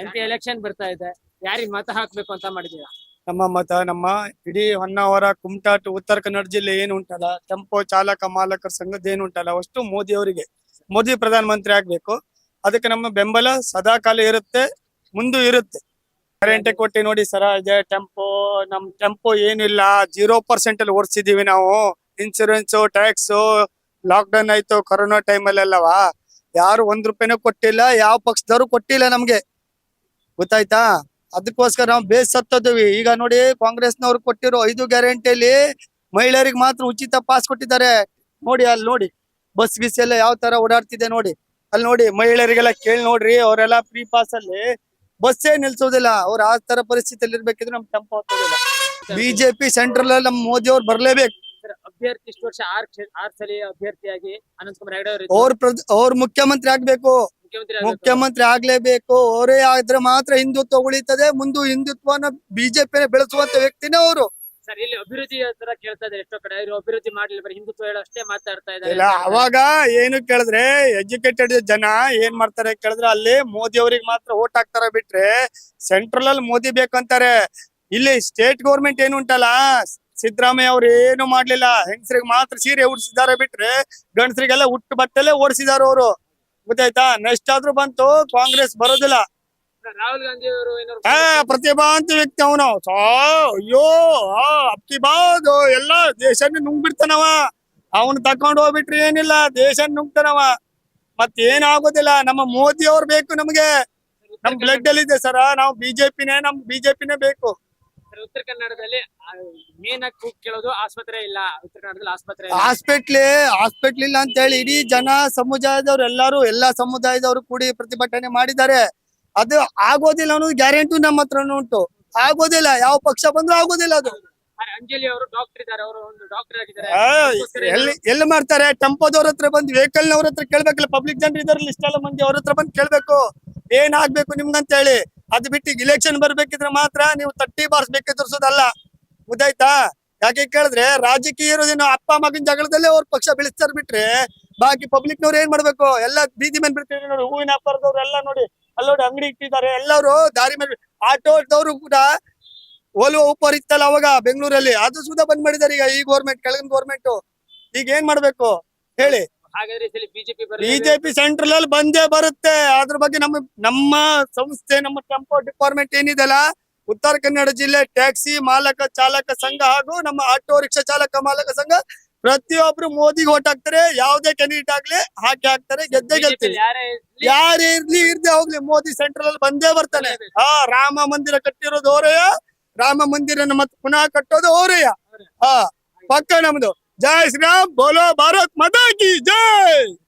M P election ಬರ್ತಾ ಇದೆ. ಯಾರಿಗ್ ಮತ ಹಾಕ್ಬೇಕು ಅಂತ ಮಾಡಿದೀರಾ ನಮ್ಮ ಮತ, ನಮ್ಮ ಇಡೀ ಹೊನ್ನಾವರ, ಕುಮಟಾಟು, ಉತ್ತರ ಕನ್ನಡ ಜಿಲ್ಲೆ ಏನು ಉಂಟಲ್ಲ, ಟೆಂಪೋ ಚಾಲಕ, ಮಾಲಕರ ಸಂಘದ ಏನು ಉಂಟಲ್ಲ, ಅಷ್ಟು ಮೋದಿ ಅವರಿಗೆ, ಮೋದಿ ಪ್ರಧಾನ ಮಂತ್ರಿ ಆಗ್ಬೇಕು. ಅದಕ್ಕೆ ನಮ್ಮ ಬೆಂಬಲ ಸದಾ ಕಾಲ ಇರುತ್ತೆ, ಮುಂದೆ ಇರುತ್ತೆ. ಕರೆಂಟ್ ಕೊಟ್ಟಿ ನೋಡಿ ಸರ ಇದೆ ಟೆಂಪೋ ನಮ್ ಟೆಂಪೋ ಏನಿಲ್ಲ, ಜೀರೋ ಪರ್ಸೆಂಟ್ ಅಲ್ಲಿ ಓಡಿಸಿದೀವಿ ನಾವು. ಇನ್ಸೂರೆನ್ಸ್ ಟ್ಯಾಕ್ಸ್ ಲಾಕ್ ಡೌನ್ ಆಯ್ತು ಕೊರೋನಾ ಅಲ್ಲಿ ಅಲ್ಲವಾ ಯಾರು ಒಂದ್ ರೂಪಾಯಿನೂ ಕೊಟ್ಟಿಲ್ಲ, ಯಾವ ಪಕ್ಷದವರು ಕೊಟ್ಟಿಲ್ಲ ನಮ್ಗೆ. ಗೊತ್ತಾಯ್ತಾ? ಅದಕ್ಕೋಸ್ಕರ ನಾವು ಬೇಸ್ ಸತ್ತದ್ವಿ. ಈಗ ನೋಡಿ ಕಾಂಗ್ರೆಸ್ನವ್ರು ಕೊಟ್ಟಿರೋ ಐದು ಗ್ಯಾರಂಟಿಯಲ್ಲಿ ಮಹಿಳೆಯರಿಗೆ ಮಾತ್ರ ಉಚಿತ ಪಾಸ್ ಕೊಟ್ಟಿದ್ದಾರೆ. ನೋಡಿ ಅಲ್ಲಿ ನೋಡಿ. ಬಸ್ ಗಿಸ್ ಎಲ್ಲ ಯಾವ ತರ ಓಡಾಡ್ತಿದೆ ನೋಡಿ. ಅಲ್ಲಿ ನೋಡಿ ಮಹಿಳೆಯರಿಗೆಲ್ಲ ಕೇಳಿ ನೋಡ್ರಿ ಅವರೆಲ್ಲ ಫ್ರೀ ಪಾಸ್ ಅಲ್ಲಿ ಬಸ್ಸೇ ನಿಲ್ಸೋದಿಲ್ಲ. ಅವ್ರು ಆ ತರ ಪರಿಸ್ಥಿತಿಯಲ್ಲಿ ಇರ್ಬೇಕಿದ್ರೆ ನಮ್ ಟೆಂಪೋ ಬಿಜೆಪಿ ಸೆಂಟ್ರಲ್ ಅಲ್ಲಿ ನಮ್ ಮೋದಿ ಅವ್ರು ಬರ್ಲೇಬೇಕು. ಅಭ್ಯರ್ಥಿ ಇಷ್ಟು ವರ್ಷ ಆರ್ ಕ್ಷೇ- ಆರ್ ಸಲ ಅಭ್ಯರ್ಥಿಯಾಗಿ ಅನಂತಕುಮಾರ್ ಹೆಗಡೆ ಅವರು ಅವ್ರ ಮುಖ್ಯಮಂತ್ರಿ ಆಗ್ಬೇಕು. ಮುಖ್ಯಮಂತ್ರಿ ಆಗ್ಲೇಬೇಕು. ಅವರೇ ಆದ್ರೆ ಮಾತ್ರ ಹಿಂದುತ್ವ ಉಳಿತದೆ. ಮುಂದೆ ಹಿಂದುತ್ವನ ಬಿಜೆಪಿ ಬೆಳೆಸುವಂತ ವ್ಯಕ್ತಿನೇ ಅವರು. ಸರ್ ಇಲ್ಲಿ ಅಭಿವೃದ್ಧಿ ತರ ಕೇಳ್ತಾ ಇದ್ದಾರೆ ಎಷ್ಟೋ ಕಡೆ. ಇವರು ಅಭಿವೃದ್ಧಿ ಮಾಡ್ಲಿಲ್ಲ ಬರೀ ಹಿಂದುತ್ವ ಹೇಳೋ ಅಷ್ಟೇ ಮಾತಾಡ್ತಾ ಇದ್ದಾರೆ. ಇಲ್ಲ ಅವಾಗ ಏನು ಕೇಳಿದ್ರೆ ಎಜುಕೇಟೆಡ್ ಜನ ಏನ್ ಮಾಡ್ತಾರೆ ಕೇಳಿದ್ರೆ ಅಲ್ಲಿ ಮೋದಿ ಅವ್ರಿಗೆ ಮಾತ್ರ ಓಟ್ ಹಾಕ್ತಾರ ಬಿಟ್ರೆ ಸೆಂಟ್ರಲ್ ಅಲ್ಲಿ ಮೋದಿ ಬೇಕಂತಾರೆ. ಇಲ್ಲಿ ಸ್ಟೇಟ್ ಗೌರ್ಮೆಂಟ್ ಏನು ಉಂಟಲ್ಲ? ಸಿದ್ದರಾಮಯ್ಯ ಅವ್ರು ಏನು ಮಾಡ್ಲಿಲ್ಲ? ಹೆಂಗಸರಿಗೆ ಮಾತ್ರ ಸೀರೆ ಉಡ್ಸಿದ್ದಾರೆ ಬಿಟ್ರೆ ಗಂಡಸರಿಗೆಲ್ಲ ಹುಟ್ಟು ಬಟ್ಟೆಲೆ ಓಡಿಸಿದಾರ ಅವರು. ಗೊತ್ತಾಯ್ತಾ? ನೆಕ್ಸ್ಟ್ ಆದ್ರೂ ಬಂತು ಕಾಂಗ್ರೆಸ್ ಬರೋದಿಲ್ಲ. ಹಾ ರಾಹುಲ್ ಗಾಂಧಿ ಅವರು ಆ ಪ್ರತಿಭಾಂತ ವ್ಯಕ್ತಿ ಅವನು. ಅಯ್ಯೋ ಆ ಅಕ್ಕಿ ಬಾದು ಎಲ್ಲ ದೇಶನ ನುಂಗ್ಬಿಡ್ತಾನವ. ಅವನು ತಕೊಂಡ್ ಹೋಗ್ಬಿಟ್ರಿ ಏನಿಲ್ಲ ದೇಶ ನುಂಗ್ತಾನವ. ಮತ್ ಏನಾಗೋದಿಲ್ಲ ನಮ್ಮ ಮೋದಿ ಅವ್ರು ಬೇಕು ನಮ್ಗೆ. ನಮ್ ಬ್ಲಡ್ ಅಲ್ಲಿ ಇದೆ ಸರ ನಾವು ಬಿಜೆಪಿನೇ ನಮ್ ಬಿಜೆಪಿನೇ ಬೇಕು. ಉತ್ತರ ಕನ್ನಡದಲ್ಲಿ ಮೇನ್ ಆಗಿ ಕೇಳೋದು ಆಸ್ಪತ್ರೆ ಇಲ್ಲ. ಉತ್ತರ ಕನ್ನಡದಲ್ಲಿ ಆಸ್ಪತ್ರೆ ಇಲ್ಲ. ಹಾಸ್ಪಿಟ್ಲಿ ಹಾಸ್ಪಿಟ್ಲ್ ಇಲ್ಲ ಅಂತ ಹೇಳಿ ಇಡೀ ಜನ ಸಮುದಾಯದವ್ರು ಎಲ್ಲಾರು ಎಲ್ಲಾ ಸಮುದಾಯದವರು ಕೂಡಿ ಪ್ರತಿಭಟನೆ ಮಾಡಿದ್ದಾರೆ. ಅದು ಆಗೋದಿಲ್ಲ ಅನ್ನೋದು ಗ್ಯಾರಂಟಿ ನಮ್ಮ ಹತ್ರನೂ ಉಂಟು. ಆಗೋದಿಲ್ಲ ಯಾವ ಪಕ್ಷ ಬಂದ್ರೂ ಆಗೋದಿಲ್ಲ ಅದು. ಆದ್ರೆ ಅಂಜಲಿ ಅವರು ಡಾಕ್ಟರ್ ಇದ್ದಾರೆ ಅವರು ಒಂದು ಡಾಕ್ಟರ್ ಆಗಿದ್ದಾರೆ. ಆ, ಅದಕ್ಕೋಸ್ಕರ ಎಲ್ಲಿ ಎಲ್ಲಿ ಮಾಡ್ತಾರೆ? ಟೆಂಪೋದವ್ರ ಹತ್ರ ಬಂದು ವೆಹಿಕಲ್ ನವ್ರ ಹತ್ರ ಕೇಳ್ಬೇಕಲ್ಲ ಪಬ್ಲಿಕ್ ಜನರು ಇದಾರಲ್ಲ ಇಷ್ಟೆಲ್ಲ ಮಂದಿ ಅವ್ರ ಹತ್ರ ಬಂದು ಕೇಳ್ಬೇಕು. ಏನ್ ಆಗ್ಬೇಕು ನಿಮ್ಗಂತ ಹೇಳಿ ಅದ್ ಬಿಟ್ಟು ಇಲೆಕ್ಷನ್ ಬರ್ಬೇಕಿದ್ರೆ ಮಾತ್ರ ನೀವು ತಟ್ಟಿ ಬಾರಿಸ್ಬೇಕು ತೋರಿಸೋದಲ್ಲ. ಗೊತ್ತಾಯ್ತಾ ಯಾಕೆ ಕೇಳಿದ್ರೆ ರಾಜಕೀಯ ಇರೋದೇನು ಅಪ್ಪ ಮಗನ ಜಗಳದಲ್ಲೇ ಅವ್ರ ಪಕ್ಷ ಬೆಳೆಸ್ತಾರ ಬಿಟ್ರೆ ಬಾಕಿ ಪಬ್ಲಿಕ್ ನವ್ರು ಏನ್ ಮಾಡ್ಬೇಕು? ಎಲ್ಲ ಬೀದಿ ಮೇಲೆ ಬಿಡ್ತೀವಿ ನೋಡಿ, ಹೂವಿನ ವ್ಯಾಪಾರದವ್ರು ಎಲ್ಲ ನೋಡಿ ಅಲ್ಲೋಡಿ ಅಂಗಡಿ ಇಟ್ಟಿದ್ದಾರೆ. ಎಲ್ಲರೂ ದಾರಿ ಮೇಲೆ ಆಟೋದವರು ಕೂಡ ಓಲೋ ಉಪರ್ ಇತ್ತಲ್ಲ ಅವಾಗ ಬೆಂಗಳೂರಲ್ಲಿ. ಅದು ಸುಧಾ ಬಂದ್ ಮಾಡಿದ್ದಾರೆ ಈಗ ಈ ಗೌರ್ಮೆಂಟ್ ಕೆಳಗಿನ ಗೋರ್ಮೆಂಟ್ ಈಗ ಏನ್ ಮಾಡ್ಬೇಕು? ಹೇಳಿ. ಹಾಗಾದ್ರೆ ಈ ಸಲ ಬಿಜೆಪಿ ಬಿಜೆಪಿ ಸೆಂಟ್ರಲ್ ಅಲ್ಲಿ ಬಂದೇ ಬರುತ್ತೆ. ಅದ್ರ ಬಗ್ಗೆ ನಮ್ಮ ನಮ್ಮ ಸಂಸ್ಥೆ ನಮ್ಮ ಟೆಂಪೋ ಡಿಪಾರ್ಟ್ಮೆಂಟ್ ಏನಿದೆಲ್ಲ ಉತ್ತರ ಕನ್ನಡ ಜಿಲ್ಲೆ ಟ್ಯಾಕ್ಸಿ ಮಾಲಕ ಚಾಲಕ ಸಂಘ ಹಾಗೂ ನಮ್ಮ ಆಟೋ ರಿಕ್ಷಾ ಚಾಲಕ ಮಾಲಕ ಸಂಘ ಪ್ರತಿಯೊಬ್ರು ಮೋದಿಗೆ ಓಟ್ ಹಾಕ್ತಾರೆ. ಯಾವ್ದೇ ಕ್ಯಾಂಡಿಡೇಟ್ ಆಗ್ಲಿ ಹಾಕಿ ಹಾಕ್ತಾರೆ ಗೆದ್ದೆ ಗೆಲ್ತೀವಿ. ಯಾರೇ ಇರ್ಲಿ, ಇರ್ದೆ ಹೋಗ್ಲಿ ಮೋದಿ ಸೆಂಟ್ರಲ್ ಅಲ್ಲಿ ಬಂದೇ ಬರ್ತಾನೆ. ಹಾ ರಾಮ ಮಂದಿರ ಕಟ್ಟಿರೋದು ಅವರಯ್ಯ ರಾಮ ಮಂದಿರನ ಮತ್ತೆ ಪುನಃ ಕಟ್ಟೋದು ಅವರಯ್ಯ ಹಾ ಪಕ್ಕ ನಮ್ದು. જય શ્રી રામ બોલો ભારત માતા કી જય!